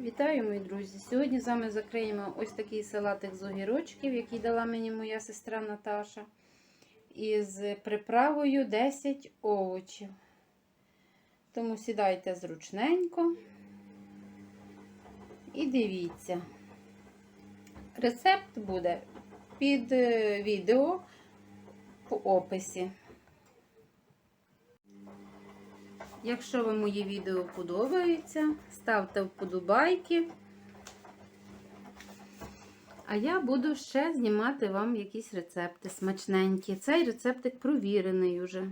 Вітаю, мої друзі! Сьогодні з вами закриємо ось такий салатик з огірочків, який дала мені моя сестра Наташа. Із приправою 10 овочів. Тому сідайте зручненько і дивіться. Рецепт буде під е, відео по описі. Якщо вам мої відео подобаються, ставте вподобайки. А я буду ще знімати вам якісь рецепти смачненькі. Цей рецептик провірений уже.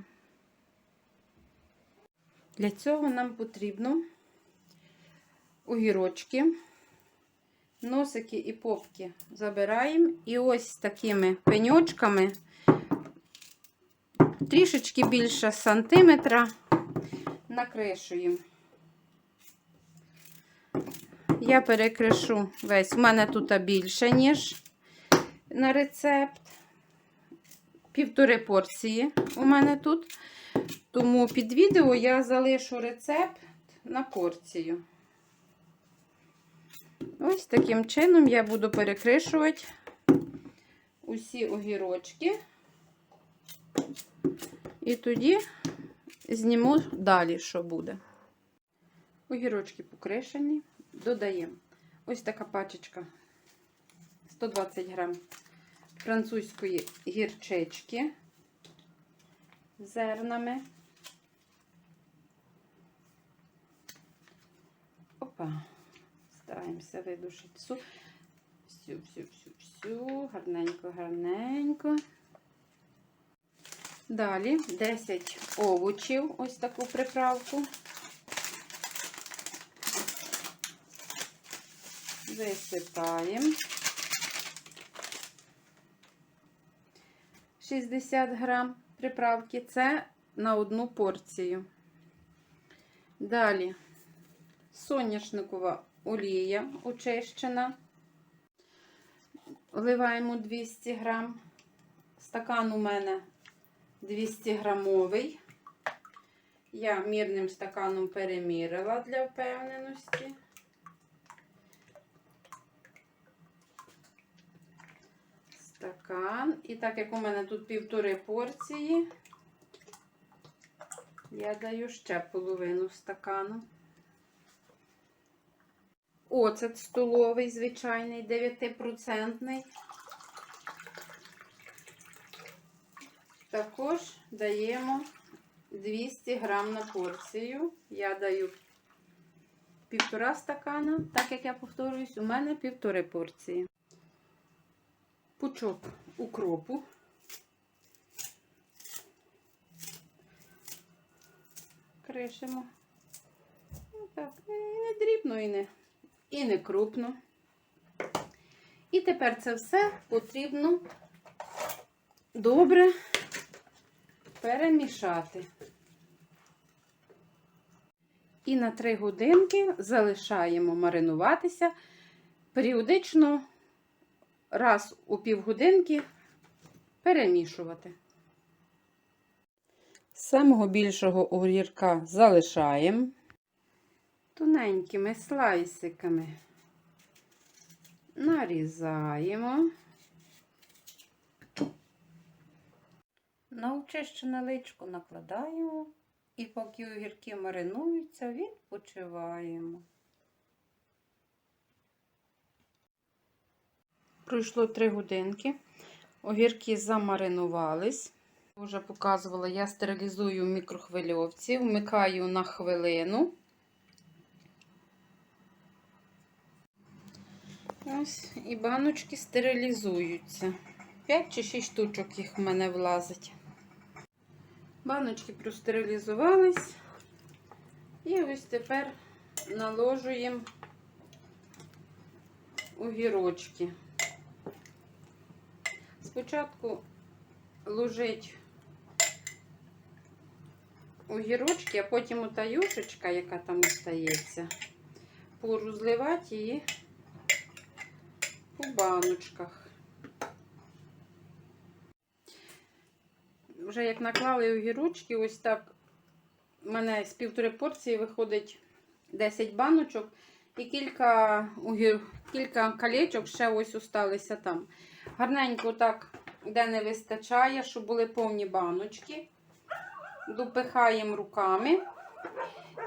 Для цього нам потрібно огірочки, носики і попки забираємо. І ось такими пеньочками, трішечки більше сантиметра накришуємо. Я перекришу весь. У мене тут більше, ніж на рецепт. Півтори порції у мене тут. Тому під відео я залишу рецепт на порцію. Ось таким чином я буду перекришувати усі огірочки. І тоді зніму далі, що буде. Огірочки покришені, додаємо ось така пачечка 120 грам французької гірчички зернами. Опа, стараємося видушити всю, всю, всю, всю, всю, гарненько, гарненько. Далі 10 овочів, ось таку приправку. Висипаємо. 60 грам приправки. Це на одну порцію. Далі соняшникова олія очищена. Вливаємо 200 грам. Стакан у мене 200 грамовий. Я мірним стаканом перемірила для впевненості. Стакан. І так як у мене тут півтори порції, я даю ще половину стакану. Оцет столовий, звичайний, 9%. Також даємо 200 грам на порцію. Я даю півтора стакана, так як я повторююсь, у мене півтори порції. Пучок укропу. Кришимо. Так, і не дрібно, і не, і не крупно. І тепер це все потрібно добре перемішати. І на 3 годинки залишаємо маринуватися періодично раз у півгодинки перемішувати. Самого більшого огірка залишаємо тоненькими слайсиками. Нарізаємо. На очищене личко накладаємо і поки огірки маринуються, відпочиваємо. Пройшло 3 годинки. Огірки замаринувались. Вже показувала, я стерилізую в мікрохвильовці, вмикаю на хвилину. Ось і баночки стерилізуються. 5 чи 6 штучок їх в мене влазить. Баночки простерилізувались. І ось тепер наложуємо огірочки. Спочатку ложить огірочки, а потім ота юшечка, яка там остається, порозливати її у баночках. Вже як наклали огірочки, ось так у мене з півтори порції виходить 10 баночок. І кілька, огір... кілька колечок ще ось осталися там. Гарненько так, де не вистачає, щоб були повні баночки. Допихаємо руками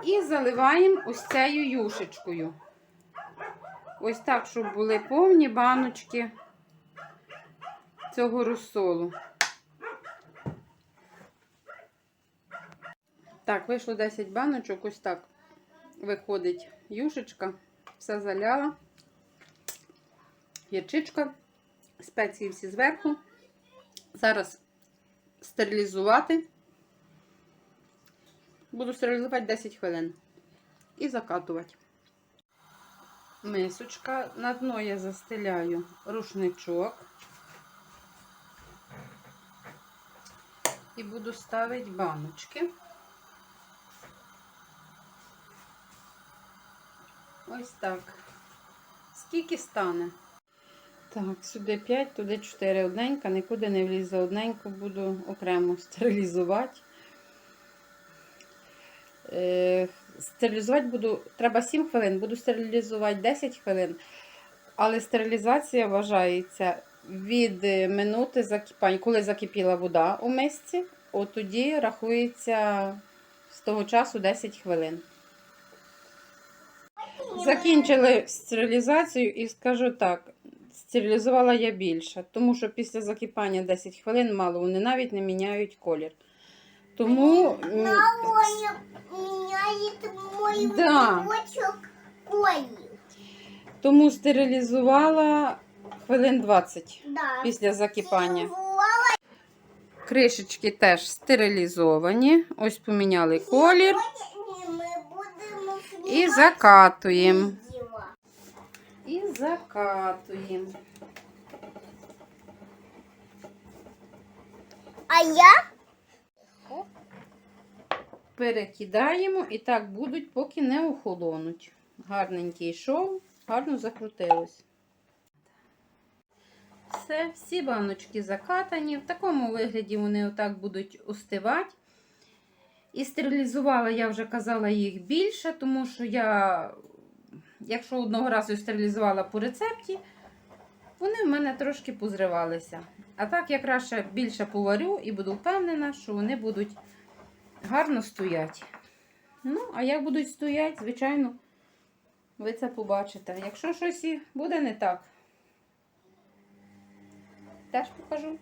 і заливаємо ось цією юшечкою. Ось так, щоб були повні баночки цього розсолу. Так, вийшло 10 баночок, ось так виходить юшечка, все заляла, гірчичка, спеції всі зверху. Зараз стерилізувати. Буду стерилізувати 10 хвилин і закатувати. Мисочка, на дно я застеляю рушничок. І буду ставити баночки. Ось так. Скільки стане? Так, сюди 5, туди 4 одненька, нікуди не влізе одненьку, буду окремо стерилізувати. Е, стерилізувати буду, треба 7 хвилин, буду стерилізувати 10 хвилин. Але стерилізація вважається від е, минути закипання. Коли закипіла вода у мисці, от тоді рахується з того часу 10 хвилин. Закінчили стерилізацію і скажу так, стерилізувала я більше, тому що після закипання 10 хвилин мало, вони навіть не міняють колір. Тому м, Мама меняет мой Да. коль. тому стерилізувала хвилин 20 Да. після закипання. Кришечки теж стерилізовані. Ось поміняли колір і закатуємо. І закатуємо. А я Перекидаємо і так будуть, поки не охолонуть. Гарненький шов, гарно закрутилось. Все, всі баночки закатані. В такому вигляді вони отак будуть остивати. І стерилізувала, я вже казала, їх більше, тому що я, якщо одного разу стерилізувала по рецепті, вони в мене трошки позривалися. А так я краще більше поварю і буду впевнена, що вони будуть гарно стоять. Ну, а як будуть стоять, звичайно, ви це побачите. Якщо щось і буде не так, теж покажу.